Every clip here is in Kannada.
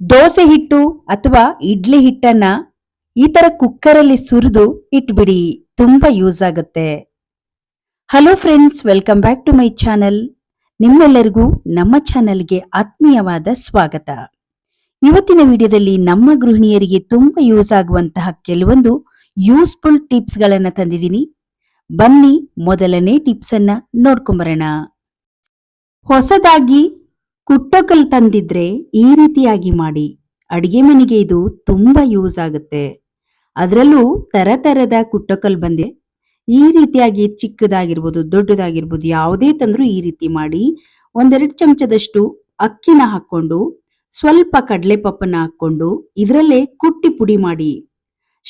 ದೋಸೆ ಹಿಟ್ಟು ಅಥವಾ ಇಡ್ಲಿ ಹಿಟ್ಟನ್ನ ಈ ತರ ಕುಕ್ಕರಲ್ಲಿ ಸುರಿದು ಇಟ್ಬಿಡಿ, ತುಂಬಾ ಯೂಸ್ ಆಗುತ್ತೆ. Hello friends welcome back to my channel ನಿಮ್ಮೆಲ್ಲರಿಗೂ ನಮ್ಮ ಚಾನೆಲ್ಗೆ ಆತ್ಮೀಯವಾದ ಸ್ವಾಗತ. ಇವತ್ತಿನ ವಿಡಿಯೋದಲ್ಲಿ ನಮ್ಮ ಗೃಹಿಣಿಯರಿಗೆ ತುಂಬಾ ಯೂಸ್ ಆಗುವಂತಹ ಕೆಲವೊಂದು ಯೂಸ್ಫುಲ್ ಟಿಪ್ಸ್ ಗಳನ್ನ ತಂದಿದ್ದೀನಿ. ಬನ್ನಿ, ಮೊದಲನೇ ಟಿಪ್ಸ್ ಅನ್ನ ನೋಡ್ಕೊಂಬರೋಣ. ಹೊಸದಾಗಿ ಕುಟ್ಟೋಕಲ್ ತಂದಿದ್ರೆ ಈ ರೀತಿಯಾಗಿ ಮಾಡಿ. ಅಡಿಗೆ ಮನೆಗೆ ಇದು ತುಂಬಾ ಯೂಸ್ ಆಗುತ್ತೆ. ಅದರಲ್ಲೂ ತರತರದ ಕುಟ್ಟೋಕಲ್ ಬಂದೆ ಈ ರೀತಿಯಾಗಿ ಚಿಕ್ಕದಾಗಿರ್ಬೋದು, ದೊಡ್ಡದಾಗಿರ್ಬೋದು, ಯಾವುದೇ ತಂದ್ರೂ ಈ ರೀತಿ ಮಾಡಿ. ಒಂದೆರಡು ಚಮಚದಷ್ಟು ಅಕ್ಕಿನ ಹಾಕೊಂಡು ಸ್ವಲ್ಪ ಕಡಲೆ ಪಪ್ಪನ ಹಾಕೊಂಡು ಇದರಲ್ಲೇ ಕುಟ್ಟಿ ಪುಡಿ ಮಾಡಿ.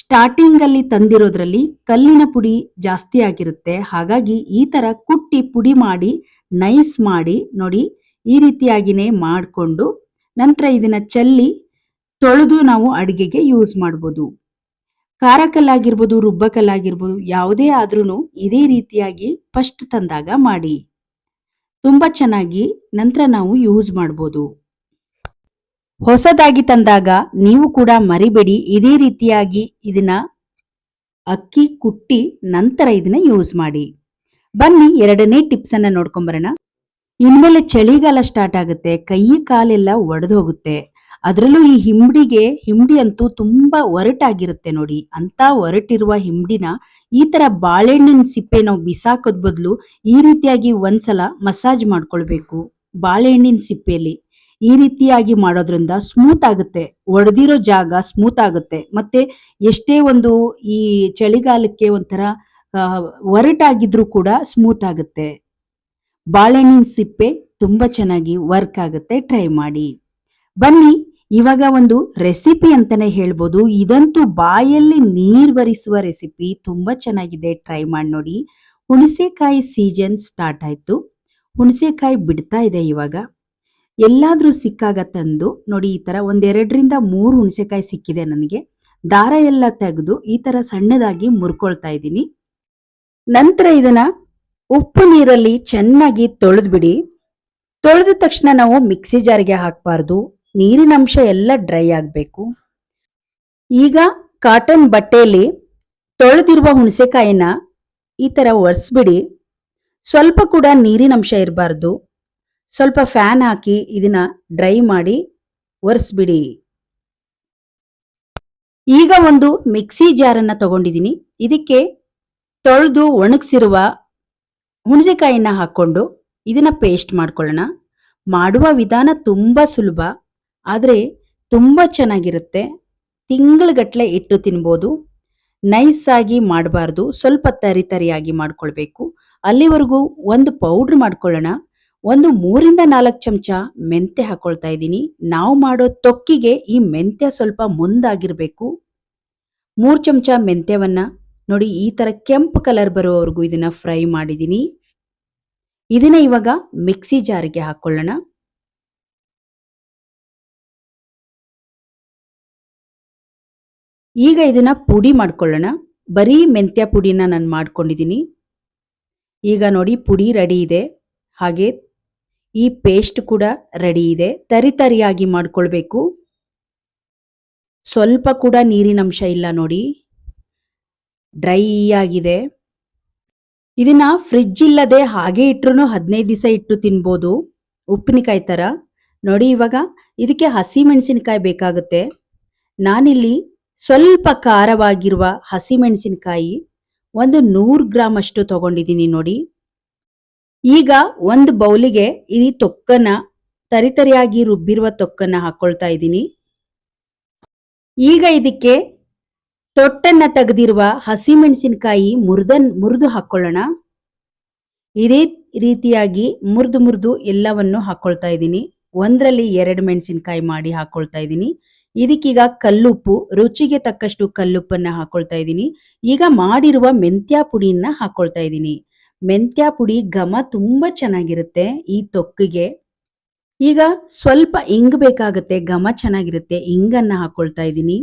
ಸ್ಟಾರ್ಟಿಂಗ್ ಅಲ್ಲಿ ತಂದಿರೋದ್ರಲ್ಲಿ ಕಲ್ಲಿನ ಪುಡಿ ಜಾಸ್ತಿ ಆಗಿರುತ್ತೆ. ಹಾಗಾಗಿ ಈ ತರ ಕುಟ್ಟಿ ಪುಡಿ ಮಾಡಿ, ನೈಸ್ ಮಾಡಿ ನೋಡಿ ಈ ರೀತಿಯಾಗಿನೇ ಮಾಡಿಕೊಂಡು ನಂತರ ಇದನ್ನ ಚಲ್ಲಿ ತೊಳೆದು ನಾವು ಅಡಿಗೆಗೆ ಯೂಸ್ ಮಾಡ್ಬೋದು. ಖಾರ ರುಬ್ಬಕಲ್ಲಾಗಿರ್ಬೋದು ರುಬ್ಬ ಕಲ್ಲಾಗಿರ್ಬೋದು ಯಾವುದೇ ಆದ್ರೂ ಇದೇ ರೀತಿಯಾಗಿ ಫಸ್ಟ್ ತಂದಾಗ ಮಾಡಿ. ತುಂಬಾ ಚೆನ್ನಾಗಿ ನಂತರ ನಾವು ಯೂಸ್ ಮಾಡ್ಬೋದು. ಹೊಸದಾಗಿ ತಂದಾಗ ನೀವು ಕೂಡ ಮರಿಬೇಡಿ, ಇದೇ ರೀತಿಯಾಗಿ ಇದನ್ನ ಅಕ್ಕಿ ಕುಟ್ಟಿ ನಂತರ ಇದನ್ನ ಯೂಸ್ ಮಾಡಿ. ಬನ್ನಿ, ಎರಡನೇ ಟಿಪ್ಸ್ ಅನ್ನ ನೋಡ್ಕೊಂಬರೋಣ. ಇನ್ಮೇಲೆ ಚಳಿಗಾಲ ಸ್ಟಾರ್ಟ್ ಆಗುತ್ತೆ, ಕೈ ಕಾಲೆಲ್ಲ ಒಡೆದು ಹೋಗುತ್ತೆ. ಅದರಲ್ಲೂ ಈ ಹಿಂಬಡಿಗೆ ಹಿಂಬಡಿ ಅಂತೂ ತುಂಬಾ ಒರಟಾಗಿರುತ್ತೆ ನೋಡಿ. ಅಂತ ಒರಟಿರುವ ಹಿಂಬಡಿನ ಈ ತರ ಬಾಳೆಹಣ್ಣಿನ ಸಿಪ್ಪೆ ನಾವು ಬಿಸಾಕೋದ್ ಬದಲು ಈ ರೀತಿಯಾಗಿ ಒಂದ್ಸಲ ಮಸಾಜ್ ಮಾಡ್ಕೊಳ್ಬೇಕು ಬಾಳೆಹಣ್ಣಿನ ಸಿಪ್ಪೆಯಲ್ಲಿ. ಈ ರೀತಿಯಾಗಿ ಮಾಡೋದ್ರಿಂದ ಸ್ಮೂತ್ ಆಗುತ್ತೆ, ಒಡೆದಿರೋ ಜಾಗ ಸ್ಮೂತ್ ಆಗುತ್ತೆ. ಮತ್ತೆ ಎಷ್ಟೇ ಒಂದು ಈ ಚಳಿಗಾಲಕ್ಕೆ ಒಂಥರ ಒರಟಾಗಿದ್ರೂ ಕೂಡ ಸ್ಮೂತ್ ಆಗುತ್ತೆ. ಬಾಳೆಹಣ್ಣಿನ ಸಿಪ್ಪೆ ತುಂಬಾ ಚೆನ್ನಾಗಿ ವರ್ಕ್ ಆಗುತ್ತೆ. ಟ್ರೈ ಮಾಡಿ. ಬನ್ನಿ, ಇವಾಗ ಒಂದು ರೆಸಿಪಿ ಅಂತಾನೆ ಹೇಳ್ಬೋದು. ಇದಂತೂ ಬಾಯಲ್ಲಿ ನೀರ್ ಬರಿಸುವ ರೆಸಿಪಿ ತುಂಬಾ ಚೆನ್ನಾಗಿದೆ. ಟ್ರೈ ಮಾಡಿ ನೋಡಿ. ಹುಣಸೆಕಾಯಿ ಸೀಸನ್ ಸ್ಟಾರ್ಟ್ ಆಯ್ತು. ಹುಣಸೆಕಾಯಿ ಬಿಡ್ತಾ ಇದೆ ಇವಾಗ. ಎಲ್ಲಾದ್ರೂ ಸಿಕ್ಕಾಗ ತಂದು ನೋಡಿ, ಈ ತರ ಒಂದೆರಡರಿಂದ ಮೂರು ಹುಣಸೆಕಾಯಿ ಸಿಕ್ಕಿದೆ ನನಗೆ. ದಾರ ಎಲ್ಲ ತೆಗೆದು ಈ ತರ ಸಣ್ಣದಾಗಿ ಮುರ್ಕೊಳ್ತಾ ಇದ್ದೀನಿ. ನಂತರ ಇದನ್ನ ಉಪ್ಪು ನೀರಲ್ಲಿ ಚೆನ್ನಾಗಿ ತೊಳೆದ್ಬಿಡಿ. ತೊಳೆದ ತಕ್ಷಣ ನಾವು ಮಿಕ್ಸಿ ಜಾರಿಗೆ ಹಾಕಬಾರ್ದು. ನೀರಿನ ಅಂಶ ಎಲ್ಲ ಡ್ರೈ ಆಗಬೇಕು. ಈಗ ಕಾಟನ್ ಬಟ್ಟೆಯಲ್ಲಿ ತೊಳೆದಿರುವ ಹುಣಸೆಕಾಯಿನ ಈ ಥರ ಒರೆಸ್ಬಿಡಿ. ಸ್ವಲ್ಪ ಕೂಡ ನೀರಿನ ಅಂಶ ಇರಬಾರ್ದು. ಸ್ವಲ್ಪ ಫ್ಯಾನ್ ಹಾಕಿ ಇದನ್ನ ಡ್ರೈ ಮಾಡಿ ಒರೆಸ್ಬಿಡಿ. ಈಗ ಒಂದು ಮಿಕ್ಸಿ ಜಾರನ್ನು ತಗೊಂಡಿದ್ದೀನಿ. ಇದಕ್ಕೆ ತೊಳೆದು ಒಣಗಿಸಿರುವ ಹುಣಸೆಕಾಯಿನ ಹಾಕೊಂಡು ಇದನ್ನ ಪೇಸ್ಟ್ ಮಾಡ್ಕೊಳ್ಳೋಣ. ಮಾಡುವ ವಿಧಾನ ತುಂಬಾ ಸುಲಭ, ಆದರೆ ತುಂಬಾ ಚೆನ್ನಾಗಿರುತ್ತೆ. ತಿಂಗಳಗಟ್ಟಲೆ ಇಟ್ಟು ತಿನ್ಬೋದು. ನೈಸ್ ಆಗಿ ಮಾಡಬಾರ್ದು, ಸ್ವಲ್ಪ ತರಿ ತರಿಯಾಗಿ ಮಾಡ್ಕೊಳ್ಬೇಕು. ಅಲ್ಲಿವರೆಗೂ ಒಂದು ಪೌಡ್ರ್ ಮಾಡ್ಕೊಳ್ಳೋಣ. ಒಂದು ಮೂರಿಂದ ನಾಲ್ಕು ಚಮಚ ಮೆಂತ್ಯ ಹಾಕೊಳ್ತಾ ಇದ್ದೀನಿ. ನಾವು ಮಾಡೋ ತೊಕ್ಕಿಗೆ ಈ ಮೆಂತ್ಯ ಸ್ವಲ್ಪ ಮುಂದಾಗಿರಬೇಕು. ಮೂರು ಚಮಚ ಮೆಂತ್ಯವನ್ನ ನೋಡಿ, ಈ ತರ ಕೆಂಪು ಕಲರ್ ಬರೋವರೆಗೂ ಇದನ್ನ ಫ್ರೈ ಮಾಡಿದೀನಿ. ಇದನ್ನ ಇವಾಗ ಮಿಕ್ಸಿ ಜಾರಿಗೆ ಹಾಕೊಳ್ಳೋಣ. ಈಗ ಇದನ್ನ ಪುಡಿ ಮಾಡ್ಕೊಳ್ಳೋಣ. ಬರೀ ಮೆಂತ್ಯ ಪುಡಿನ ನಾನು ಮಾಡ್ಕೊಂಡಿದ್ದೀನಿ ಈಗ ನೋಡಿ, ಪುಡಿ ರೆಡಿ ಇದೆ. ಹಾಗೆ ಈ ಪೇಸ್ಟ್ ಕೂಡ ರೆಡಿ ಇದೆ. ತರಿ ತರಿಯಾಗಿ ಮಾಡ್ಕೊಳ್ಬೇಕು. ಸ್ವಲ್ಪ ಕೂಡ ನೀರಿನ ಅಂಶ ಇಲ್ಲ ನೋಡಿ. ಡ್ರೈ ಆಗಿದೆ. ಇದನ್ನ ಫ್ರಿಡ್ಜ್ ಇಲ್ಲದೆ ಹಾಗೆ ಇಟ್ರು ಹದಿನೈದು ದಿವಸ ಇಟ್ಟು ತಿನ್ಬೋದು. ಉಪ್ಪಿನಕಾಯಿ ತರ. ನೋಡಿ ಇವಾಗ ಇದಕ್ಕೆ ಹಸಿ ಮೆಣಸಿನಕಾಯಿ ಬೇಕಾಗುತ್ತೆ. ನಾನಿಲ್ಲಿ ಸ್ವಲ್ಪ ಖಾರವಾಗಿರುವ ಹಸಿ ಮೆಣಸಿನಕಾಯಿ ಒಂದು ನೂರು ಗ್ರಾಮ್ ಅಷ್ಟು ತಗೊಂಡಿದ್ದೀನಿ ನೋಡಿ. ಈಗ ಒಂದು ಬೌಲಿಗೆ ಈ ತೊಕ್ಕನ ತರಿತರಿಯಾಗಿ ರುಬ್ಬಿರುವ ತೊಕ್ಕನ್ನ ಹಾಕೊಳ್ತಾ ಇದ್ದೀನಿ. ಈಗ ಇದಕ್ಕೆ ತೊಟ್ಟನ್ನ ತೆಗೆದಿರುವ ಹಸಿ ಮೆಣಸಿನಕಾಯಿ ಮುರಿದನ್ ಮುರಿದು ಹಾಕೊಳ್ಳೋಣ. ಇದೇ ರೀತಿಯಾಗಿ ಮುರಿದು ಮುರಿದು ಎಲ್ಲವನ್ನು ಹಾಕೊಳ್ತಾ ಇದ್ದೀನಿ. ಒಂದರಲ್ಲಿ ಎರಡು ಮೆಣಸಿನಕಾಯಿ ಮಾಡಿ ಹಾಕೊಳ್ತಾ ಇದ್ದೀನಿ. ಇದಕ್ಕೀಗ ಕಲ್ಲುಪ್ಪು, ರುಚಿಗೆ ತಕ್ಕಷ್ಟು ಕಲ್ಲುಪ್ಪನ್ನ ಹಾಕೊಳ್ತಾ ಇದ್ದೀನಿ. ಈಗ ಮಾಡಿರುವ ಮೆಂತ್ಯ ಪುಡಿಯನ್ನ ಹಾಕೊಳ್ತಾ ಇದ್ದೀನಿ. ಮೆಂತ್ಯ ಪುಡಿ ಘಮ ತುಂಬಾ ಚೆನ್ನಾಗಿರುತ್ತೆ ಈ ತೊಕ್ಕಿಗೆ. ಈಗ ಸ್ವಲ್ಪ ಇಂಗ್ ಬೇಕಾಗುತ್ತೆ, ಘಮ ಚೆನ್ನಾಗಿರುತ್ತೆ, ಇಂಗನ್ನ ಹಾಕೊಳ್ತಾ ಇದ್ದೀನಿ.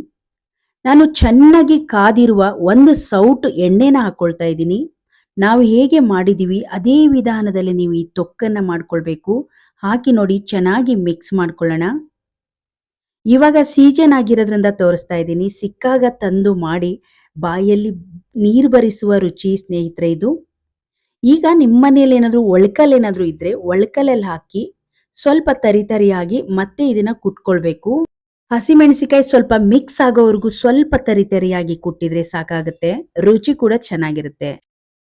ನಾನು ಚೆನ್ನಾಗಿ ಕಾದಿರುವ ಒಂದು ಸೌಟು ಎಣ್ಣೆನ ಹಾಕೊಳ್ತಾ ಇದ್ದೀನಿ. ನಾವು ಹೇಗೆ ಮಾಡಿದೀವಿ ಅದೇ ವಿಧಾನದಲ್ಲಿ ನೀವು ಈ ತೊಕ್ಕನ್ನ ಮಾಡ್ಕೊಳ್ಬೇಕು. ಹಾಕಿ ನೋಡಿ, ಚೆನ್ನಾಗಿ ಮಿಕ್ಸ್ ಮಾಡ್ಕೊಳ್ಳೋಣ. ಇವಾಗ ಸೀಜನ್ ಆಗಿರೋದ್ರಿಂದ ತೋರಿಸ್ತಾ ಇದ್ದೀನಿ. ಸಿಕ್ಕಾಗ ತಂದು ಮಾಡಿ, ಬಾಯಲ್ಲಿ ನೀರು ಬರಿಸುವ ರುಚಿ ಸ್ನೇಹಿತರೆ ಇದು. ಈಗ ನಿಮ್ಮ ಮನೇಲಿ ಏನಾದರೂ ಒಳ್ಕಲ್ ಏನಾದರೂ ಇದ್ರೆ, ಒಳ್ಕಲಲ್ಲಿ ಹಾಕಿ ಸ್ವಲ್ಪ ತರಿತರಿಯಾಗಿ ಮತ್ತೆ ಇದನ್ನ ಕುಟ್ಕೊಳ್ಬೇಕು. ಹಸಿಮೆಣಸಿಕಾಯಿ ಸ್ವಲ್ಪ ಮಿಕ್ಸ್ ಆಗೋವರೆಗೂ ಸ್ವಲ್ಪ ತರಿ ತರಿಯಾಗಿ ಕುಟ್ಟಿದ್ರೆ ಸಾಕಾಗುತ್ತೆ. ರುಚಿ ಕೂಡ ಚೆನ್ನಾಗಿರುತ್ತೆ.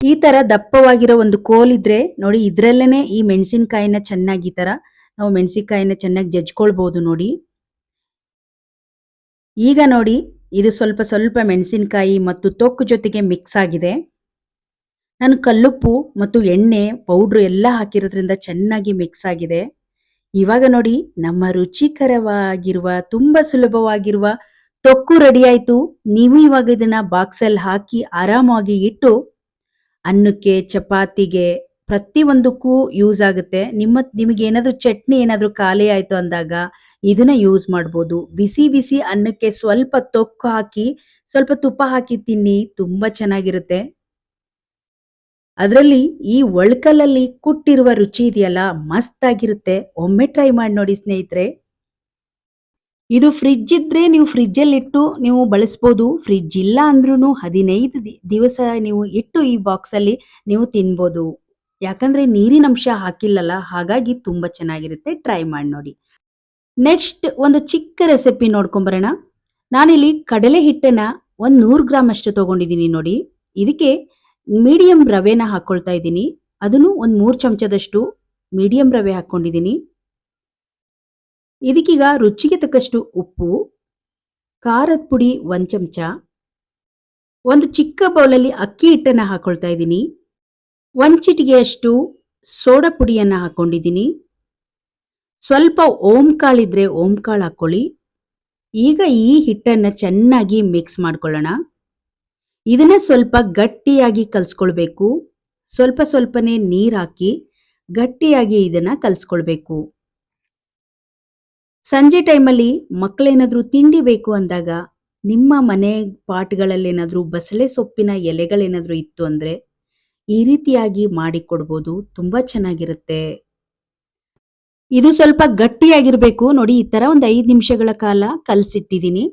ಈ ತರ ದಪ್ಪವಾಗಿರೋ ಒಂದು ಕೋಲ್ ಇದ್ರೆ ನೋಡಿ ಇದ್ರಲ್ಲೇನೆ ಈ ಮೆಣಸಿನಕಾಯಿನ ಚೆನ್ನಾಗಿ ಈ ತರ ನಾವು ಮೆಣಸಿನಕಾಯಿನ ಚೆನ್ನಾಗಿ ಜಜ್ಕೊಳ್ಬಹುದು ನೋಡಿ. ಈಗ ನೋಡಿ ಇದು ಸ್ವಲ್ಪ ಸ್ವಲ್ಪ ಮೆಣಸಿನಕಾಯಿ ಮತ್ತು ತೊಕ್ಕು ಜೊತೆಗೆ ಮಿಕ್ಸ್ ಆಗಿದೆ. ನಾನು ಕಲ್ಲುಪ್ಪು ಮತ್ತು ಎಣ್ಣೆ ಪೌಡ್ರು ಎಲ್ಲ ಹಾಕಿರೋದ್ರಿಂದ ಚೆನ್ನಾಗಿ ಮಿಕ್ಸ್ ಆಗಿದೆ. ಇವಾಗ ನೋಡಿ ನಮ್ಮ ರುಚಿಕರವಾಗಿರುವ, ತುಂಬಾ ಸುಲಭವಾಗಿರುವ ತೊಕ್ಕು ರೆಡಿ ಆಯ್ತು. ನೀವು ಇವಾಗ ಇದನ್ನ ಬಾಕ್ಸಲ್ಲಿ ಹಾಕಿ ಆರಾಮಾಗಿ ಇಟ್ಟು ಅನ್ನಕ್ಕೆ, ಚಪಾತಿಗೆ ಪ್ರತಿಯೊಂದಕ್ಕೂ ಯೂಸ್ ಆಗುತ್ತೆ. ನಿಮ್ಮ ನಿಮಗೆ ಏನಾದರೂ ಚಟ್ನಿ ಏನಾದರೂ ಖಾಲಿ ಆಯ್ತು ಅಂದಾಗ ಇದನ್ನ ಯೂಸ್ ಮಾಡ್ಬೋದು. ಬಿಸಿ ಬಿಸಿ ಅನ್ನಕ್ಕೆ ಸ್ವಲ್ಪ ತೊಕ್ಕು ಹಾಕಿ, ಸ್ವಲ್ಪ ತುಪ್ಪ ಹಾಕಿ ತಿನ್ನಿ, ತುಂಬಾ ಚೆನ್ನಾಗಿರುತ್ತೆ. ಅದರಲ್ಲಿ ಈ ಒಳ್ಕಲ್ಲಲ್ಲಿ ಕುಟ್ಟಿರುವ ರುಚಿ ಇದೆಯಲ್ಲ ಮಸ್ತ್ ಆಗಿರುತ್ತೆ ಒಮ್ಮೆ ಟ್ರೈ ಮಾಡಿ ನೋಡಿ ಸ್ನೇಹಿತರೆ. ಇದು ಫ್ರಿಜ್ ಇದ್ರೆ ನೀವು ಫ್ರಿಡ್ಜಲ್ಲಿ ಇಟ್ಟು ನೀವು ಬಳಸ್ಬೋದು. ಫ್ರಿಜ್ ಇಲ್ಲ ಅಂದ್ರೂ ಹದಿನೈದು ದಿವಸ ನೀವು ಇಟ್ಟು ಈ ಬಾಕ್ಸ್ ಅಲ್ಲಿ ನೀವು ತಿನ್ಬೋದು. ಯಾಕಂದ್ರೆ ನೀರಿನ ಅಂಶ ಹಾಕಿಲ್ಲಲ್ಲ, ಹಾಗಾಗಿ ತುಂಬಾ ಚೆನ್ನಾಗಿರುತ್ತೆ. ಟ್ರೈ ಮಾಡಿ ನೋಡಿ. ನೆಕ್ಸ್ಟ್ ಒಂದು ಚಿಕ್ಕ ರೆಸಿಪಿ ನೋಡ್ಕೊಂಬರೋಣ ನಾನಿಲ್ಲಿ ಕಡಲೆ ಹಿಟ್ಟನ್ನ ಒಂದ್ ನೂರು ಗ್ರಾಮ್ ಅಷ್ಟು ತಗೊಂಡಿದ್ದೀನಿ ನೋಡಿ. ಇದಕ್ಕೆ ಮೀಡಿಯಂ ರವೆನ ಹಾಕೊಳ್ತಾ ಇದ್ದೀನಿ. ಅದನ್ನು ಒಂದು ಮೂರು ಚಮಚದಷ್ಟು ಮೀಡಿಯಂ ರವೆ ಹಾಕ್ಕೊಂಡಿದ್ದೀನಿ ಇದಕ್ಕೀಗ ರುಚಿಗೆ ತಕ್ಕಷ್ಟು ಉಪ್ಪು, ಖಾರದ ಪುಡಿ ಒಂದು ಚಮಚ, ಒಂದು ಚಿಕ್ಕ ಬೌಲಲ್ಲಿ ಅಕ್ಕಿ ಹಿಟ್ಟನ್ನು ಹಾಕ್ಕೊಳ್ತಾ ಇದ್ದೀನಿ. ಒಂದು ಚಿಟಿಗೆಯಷ್ಟು ಸೋಡಾ ಪುಡಿಯನ್ನು ಹಾಕೊಂಡಿದ್ದೀನಿ. ಸ್ವಲ್ಪ ಓಂಕಾಳಿದ್ರೆ ಓಂಕಾಳು ಹಾಕ್ಕೊಳ್ಳಿ ಈಗ ಈ ಹಿಟ್ಟನ್ನು ಚೆನ್ನಾಗಿ ಮಿಕ್ಸ್ ಮಾಡ್ಕೊಳ್ಳೋಣ. ಇದನ್ನ ಸ್ವಲ್ಪ ಗಟ್ಟಿಯಾಗಿ ಕಲ್ಸ್ಕೊಳ್ಬೇಕು. ಸ್ವಲ್ಪ ಸ್ವಲ್ಪನೇ ನೀರು ಹಾಕಿ ಗಟ್ಟಿಯಾಗಿ ಇದನ್ನ ಕಲ್ಸ್ಕೊಳ್ಬೇಕು. ಸಂಜೆ ಟೈಮಲ್ಲಿ ಮಕ್ಕಳೇನಾದ್ರೂ ತಿಂಡಿ ಬೇಕು ಅಂದಾಗ ನಿಮ್ಮ ಮನೆ ಪಾಟ್ಗಳಲ್ಲೇನಾದರೂ ಬಸಳೆ ಸೊಪ್ಪಿನ ಎಲೆಗಳೇನಾದರೂ ಇತ್ತು ಅಂದ್ರೆ ಈ ರೀತಿಯಾಗಿ ಮಾಡಿಕೊಡ್ಬೋದು ತುಂಬ ಚೆನ್ನಾಗಿರುತ್ತೆ. ಇದು ಸ್ವಲ್ಪ ಗಟ್ಟಿಯಾಗಿರ್ಬೇಕು. ನೋಡಿ ಈ ತರ ಒಂದು ಐದು ನಿಮಿಷಗಳ ಕಾಲ ಕಲ್ಸಿಟ್ಟಿದ್ದೀನಿ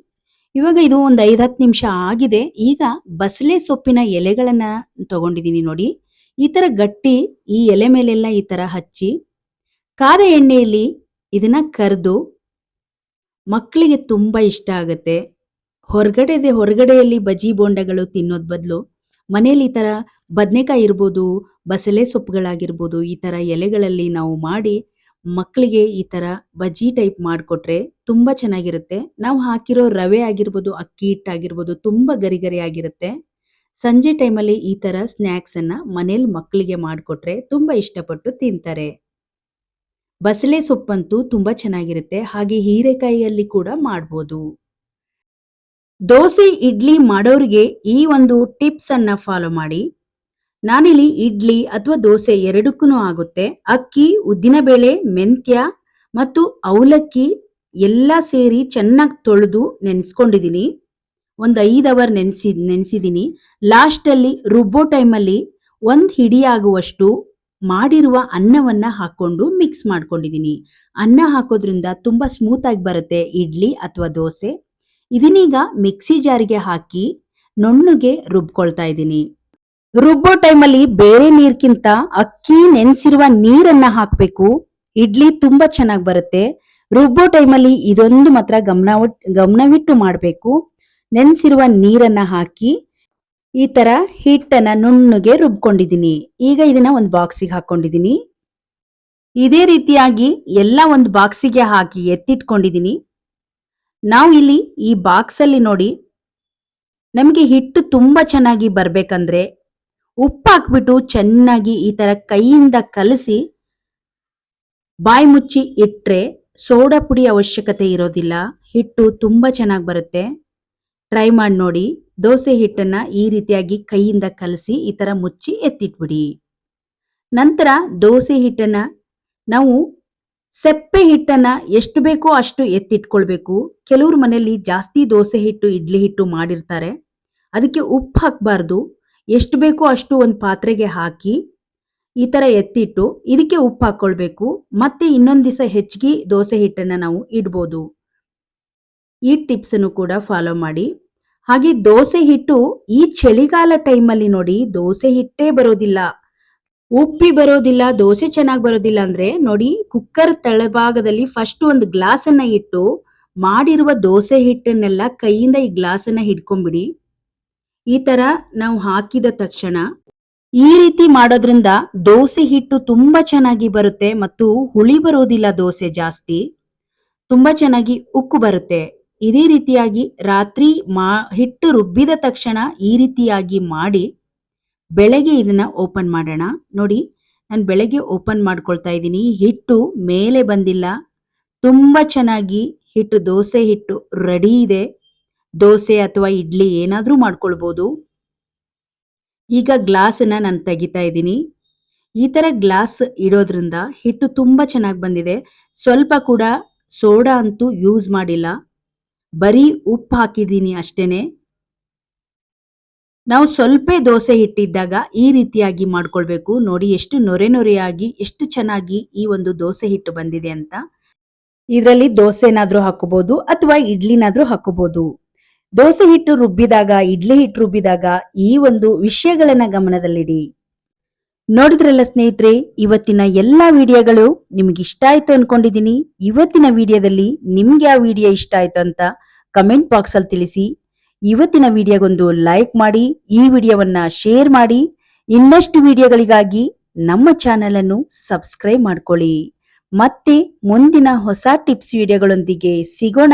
ಇವಾಗ ಇದು ಒಂದು ಐದು ಹತ್ತು ನಿಮಿಷ ಆಗಿದೆ. ಈಗ ಬಸಳೆ ಸೊಪ್ಪಿನ ಎಲೆಗಳನ್ನ ತಗೊಂಡಿದ್ದೀನಿ ನೋಡಿ. ಈ ತರ ಗಟ್ಟಿ ಈ ಎಲೆ ಮೇಲೆಲ್ಲ ಈ ತರ ಹಚ್ಚಿ ಕಾದ ಎಣ್ಣೆಯಲ್ಲಿ ಇದನ್ನ ಕರೆದು ಮಕ್ಕಳಿಗೆ ತುಂಬಾ ಇಷ್ಟ ಆಗುತ್ತೆ. ಹೊರಗಡೆದೆ ಹೊರಗಡೆಯಲ್ಲಿ ಬಜಿ ಬೋಂಡಗಳು ತಿನ್ನೋದ್ ಬದಲು ಮನೇಲಿ ಈ ತರ ಬದನೆಕಾಯಿ ಇರ್ಬೋದು, ಬಸಳೆ ಸೊಪ್ಪುಗಳಾಗಿರ್ಬೋದು ಈ ತರ ಎಲೆಗಳಲ್ಲಿ ನಾವು ಮಾಡಿ ಮಕ್ಕಳಿಗೆ ಈ ತರ ಬಜ್ಜಿ ಟೈಪ್ ಮಾಡಿಕೊಟ್ರೆ ತುಂಬಾ ಚೆನ್ನಾಗಿರುತ್ತೆ. ನಾವು ಹಾಕಿರೋ ರವೆ ಆಗಿರ್ಬೋದು, ಅಕ್ಕಿ ಹಿಟ್ಟಾಗಿರ್ಬೋದು ತುಂಬಾ ಗರಿ ಗರಿ ಆಗಿರುತ್ತೆ. ಸಂಜೆ ಟೈಮಲ್ಲಿ ಈ ತರ ಸ್ನಾಕ್ಸ್ ಅನ್ನ ಮನೇಲಿ ಮಕ್ಕಳಿಗೆ ಮಾಡಿಕೊಟ್ರೆ ತುಂಬಾ ಇಷ್ಟಪಟ್ಟು ತಿಂತಾರೆ. ಬಸಳೆ ಸೊಪ್ಪಂತೂ ತುಂಬಾ ಚೆನ್ನಾಗಿರುತ್ತೆ. ಹಾಗೆ ಹೀರೆಕಾಯಿಯಲ್ಲಿ ಕೂಡ ಮಾಡ್ಬೋದು. ದೋಸೆ, ಇಡ್ಲಿ ಮಾಡೋರಿಗೆ ಈ ಒಂದು ಟಿಪ್ಸ್ ಅನ್ನ ಫಾಲೋ ಮಾಡಿ. ನಾನಿಲ್ಲಿ ಇಡ್ಲಿ ಅಥವಾ ದೋಸೆ ಎರಡಕ್ಕೂ ಆಗುತ್ತೆ. ಅಕ್ಕಿ ಉದ್ದಿನಬೇಳೆ ಮೆಂತ್ಯ ಮತ್ತು ಅವಲಕ್ಕಿ ಎಲ್ಲ ಸೇರಿ ಚೆನ್ನಾಗಿ ತೊಳೆದು ನೆನೆಸ್ಕೊಂಡಿದ್ದೀನಿ ಒಂದು ಐದು ಅವರ್ ನೆನೆಸಿ ನೆನೆಸಿದ್ದೀನಿ ಲಾಸ್ಟಲ್ಲಿ ರುಬ್ಬೋ ಟೈಮಲ್ಲಿ ಒಂದು ಹಿಡಿಯಾಗುವಷ್ಟು ಮಾಡಿರುವ ಅನ್ನವನ್ನ ಹಾಕೊಂಡು ಮಿಕ್ಸ್ ಮಾಡ್ಕೊಂಡಿದ್ದೀನಿ ಅನ್ನ ಹಾಕೋದ್ರಿಂದ ತುಂಬ ಸ್ಮೂತಾಗಿ ಬರುತ್ತೆ ಇಡ್ಲಿ ಅಥವಾ ದೋಸೆ. ಇದನ್ನೀಗ ಮಿಕ್ಸಿ ಜಾರಿಗೆ ಹಾಕಿ ನುಣ್ಣಗೆ ರುಬ್ಕೊಳ್ತಾ ಇದ್ದೀನಿ ರುಬ್ಬೋ ಟೈಮಲ್ಲಿ ಬೇರೆ ನೀರ್ಕಿಂತ ಅಕ್ಕಿ ನೆನೆಸಿರುವ ನೀರನ್ನ ಹಾಕಬೇಕು. ಇಡ್ಲಿ ತುಂಬಾ ಚೆನ್ನಾಗಿ ಬರುತ್ತೆ. ರುಬ್ಬೋ ಟೈಮಲ್ಲಿ ಇದೊಂದು ಮಾತ್ರ ಗಮನ ಗಮನವಿಟ್ಟು ಮಾಡಬೇಕು. ನೆನೆಸಿರುವ ನೀರನ್ನ ಹಾಕಿ ಈ ತರ ಹಿಟ್ಟನ್ನ ನುಣ್ಣಗೆ ರುಬ್ಕೊಂಡಿದ್ದೀನಿ. ಈಗ ಇದನ್ನ ಒಂದು ಬಾಕ್ಸಿಗೆ ಹಾಕೊಂಡಿದ್ದೀನಿ. ಇದೇ ರೀತಿಯಾಗಿ ಎಲ್ಲ ಒಂದು ಬಾಕ್ಸಿಗೆ ಹಾಕಿ ಎತ್ತಿಟ್ಕೊಂಡಿದ್ದೀನಿ. ನಾವು ಇಲ್ಲಿ ಈ ಬಾಕ್ಸ್ ಅಲ್ಲಿ ನೋಡಿ, ನಮಗೆ ಹಿಟ್ಟು ತುಂಬಾ ಚೆನ್ನಾಗಿ ಬರ್ಬೇಕಂದ್ರೆ ಉಪ್ಪು ಹಾಕ್ಬಿಟ್ಟು ಚೆನ್ನಾಗಿ ಈ ತರ ಕೈಯಿಂದ ಕಲಸಿ ಬಾಯಿ ಮುಚ್ಚಿ ಇಟ್ರೆ ಸೋಡಾ ಪುಡಿ ಅವಶ್ಯಕತೆ ಇರೋದಿಲ್ಲ. ಹಿಟ್ಟು ತುಂಬಾ ಚೆನ್ನಾಗಿ ಬರುತ್ತೆ. ಟ್ರೈ ಮಾಡಿ ನೋಡಿ. ದೋಸೆ ಹಿಟ್ಟನ್ನ ಈ ರೀತಿಯಾಗಿ ಕೈಯಿಂದ ಕಲಸಿ ಈ ತರ ಮುಚ್ಚಿ ಎತ್ತಿಟ್ಬಿಡಿ. ನಂತರ ದೋಸೆ ಹಿಟ್ಟನ್ನ ನಾವು ಸೆಪ್ಪೆ ಹಿಟ್ಟನ್ನ ಎಷ್ಟು ಬೇಕೋ ಅಷ್ಟು ಎತ್ತಿಟ್ಕೊಳ್ಬೇಕು. ಕೆಲವ್ರ ಮನೆಯಲ್ಲಿ ಜಾಸ್ತಿ ದೋಸೆ ಹಿಟ್ಟು, ಇಡ್ಲಿ ಹಿಟ್ಟು ಮಾಡಿರ್ತಾರೆ. ಅದಕ್ಕೆ ಉಪ್ಪು ಹಾಕಬಾರ್ದು. ಎಷ್ಟು ಬೇಕೋ ಅಷ್ಟು ಒಂದು ಪಾತ್ರೆಗೆ ಹಾಕಿ ಈ ತರ ಎತ್ತಿಟ್ಟು ಇದಕ್ಕೆ ಉಪ್ಪು ಹಾಕ್ಕೊಳ್ಬೇಕು ಮತ್ತೆ ಇನ್ನೊಂದು ದಿವಸ ಹೆಚ್ಚಿಗೆ ದೋಸೆ ಹಿಟ್ಟನ್ನ ನಾವು ಇಡ್ಬೋದು. ಈ ಟಿಪ್ಸನ್ನು ಕೂಡ ಫಾಲೋ ಮಾಡಿ. ಹಾಗೆ ದೋಸೆ ಹಿಟ್ಟು ಈ ಚಳಿಗಾಲ ಟೈಮಲ್ಲಿ ನೋಡಿ ದೋಸೆ ಹಿಟ್ಟೇ ಬರೋದಿಲ್ಲ. ಉಪ್ಪಿ ಬರೋದಿಲ್ಲ, ದೋಸೆ ಚೆನ್ನಾಗಿ ಬರೋದಿಲ್ಲ ಅಂದ್ರೆ ನೋಡಿ ಕುಕ್ಕರ್ ತಳಭಾಗದಲ್ಲಿ ಫಸ್ಟ್ ಒಂದು ಗ್ಲಾಸನ್ನು ಇಟ್ಟು ಮಾಡಿರುವ ದೋಸೆ ಹಿಟ್ಟನ್ನೆಲ್ಲ ಕೈಯಿಂದ ಈ ಗ್ಲಾಸನ್ನು ಹಿಡ್ಕೊಂಬಿಡಿ ಈ ತರ ನಾವು ಹಾಕಿದ ತಕ್ಷಣ ಈ ರೀತಿ ಮಾಡೋದ್ರಿಂದ ದೋಸೆ ಹಿಟ್ಟು ತುಂಬಾ ಚೆನ್ನಾಗಿ ಬರುತ್ತೆ ಮತ್ತು ಹುಳಿ ಬರೋದಿಲ್ಲ ದೋಸೆ ಜಾಸ್ತಿ. ತುಂಬಾ ಚೆನ್ನಾಗಿ ಉಕ್ಕು ಬರುತ್ತೆ. ಇದೇ ರೀತಿಯಾಗಿ ರಾತ್ರಿ ಮಾ, ಹಿಟ್ಟು ರುಬ್ಬಿದ ತಕ್ಷಣ ಈ ರೀತಿಯಾಗಿ ಮಾಡಿ ಬೆಳಗ್ಗೆ ಇದನ್ನ ಓಪನ್ ಮಾಡೋಣ. ನೋಡಿ, ನಾನು ಬೆಳಗ್ಗೆ ಓಪನ್ ಮಾಡ್ಕೊಳ್ತಾ ಇದ್ದೀನಿ. ಹಿಟ್ಟು ಮೇಲೆ ಬಂದಿಲ್ಲ. ತುಂಬಾ ಚೆನ್ನಾಗಿ ಹಿಟ್ಟು, ದೋಸೆ ಹಿಟ್ಟು ರೆಡಿ ಇದೆ. ದೋಸೆ ಅಥವಾ ಇಡ್ಲಿ ಏನಾದರೂ ಮಾಡ್ಕೊಳ್ಬೋದು. ಈಗ ಗ್ಲಾಸನ್ನ ನಾನು ತೆಗಿತಾ ಇದ್ದೀನಿ. ಈ ತರ ಗ್ಲಾಸ್ ಇಡೋದ್ರಿಂದ ಹಿಟ್ಟು ತುಂಬಾ ಚೆನ್ನಾಗಿ ಬಂದಿದೆ. ಸ್ವಲ್ಪ ಕೂಡ ಸೋಡಾ ಅಂತೂ ಯೂಸ್ ಮಾಡಿಲ್ಲ. ಬರೀ ಉಪ್ಪು ಹಾಕಿದ್ದೀನಿ ಅಷ್ಟೇನೆ. ನಾವು ಸ್ವಲ್ಪ ದೋಸೆ ಹಿಟ್ಟಿದ್ದಾಗ ಈ ರೀತಿಯಾಗಿ ಮಾಡ್ಕೊಳ್ಬೇಕು. ನೋಡಿ ಎಷ್ಟು ನೊರೆ ನೊರೆಯಾಗಿ, ಎಷ್ಟು ಚೆನ್ನಾಗಿ ಈ ಒಂದು ದೋಸೆ ಹಿಟ್ಟು ಬಂದಿದೆ ಅಂತ. ಇದರಲ್ಲಿ ದೋಸೆನಾದ್ರೂ ಹಾಕೋಬಹುದು ಅಥವಾ ಇಡ್ಲಿನಾದ್ರೂ ಹಾಕೋಬಹುದು ದೋಸೆ ಹಿಟ್ಟು ರುಬ್ಬಿದಾಗ, ಇಡ್ಲಿ ಹಿಟ್ಟು ರುಬ್ಬಿದಾಗ ಈ ಒಂದು ವಿಷಯಗಳನ್ನ ಗಮನದಲ್ಲಿಡಿ. ನೋಡಿದ್ರಲ್ಲ ಸ್ನೇಹಿತರೆ, ಇವತ್ತಿನ ಎಲ್ಲಾ ವಿಡಿಯೋಗಳು ನಿಮ್ಗೆ ಇಷ್ಟ ಆಯ್ತು ಅನ್ಕೊಂಡಿದೀನಿ. ಇವತ್ತಿನ ವಿಡಿಯೋದಲ್ಲಿ ನಿಮ್ಗೆ ಯಾವ ವಿಡಿಯೋ ಇಷ್ಟ ಆಯ್ತು ಅಂತ ಕಮೆಂಟ್ ಬಾಕ್ಸ್ ಅಲ್ಲಿ ತಿಳಿಸಿ. ಇವತ್ತಿನ ವಿಡಿಯೋಗೊಂದು ಲೈಕ್ ಮಾಡಿ, ಈ ವಿಡಿಯೋವನ್ನ ಶೇರ್ ಮಾಡಿ. ಇನ್ನಷ್ಟು ವಿಡಿಯೋಗಳಿಗಾಗಿ ನಮ್ಮ ಚಾನೆಲ್ ಅನ್ನು ಸಬ್ಸ್ಕ್ರೈಬ್ ಮಾಡ್ಕೊಳ್ಳಿ. ಮತ್ತೆ ಮುಂದಿನ ಹೊಸ ಟಿಪ್ಸ್ ವಿಡಿಯೋಗಳೊಂದಿಗೆ ಸಿಗೋಣ.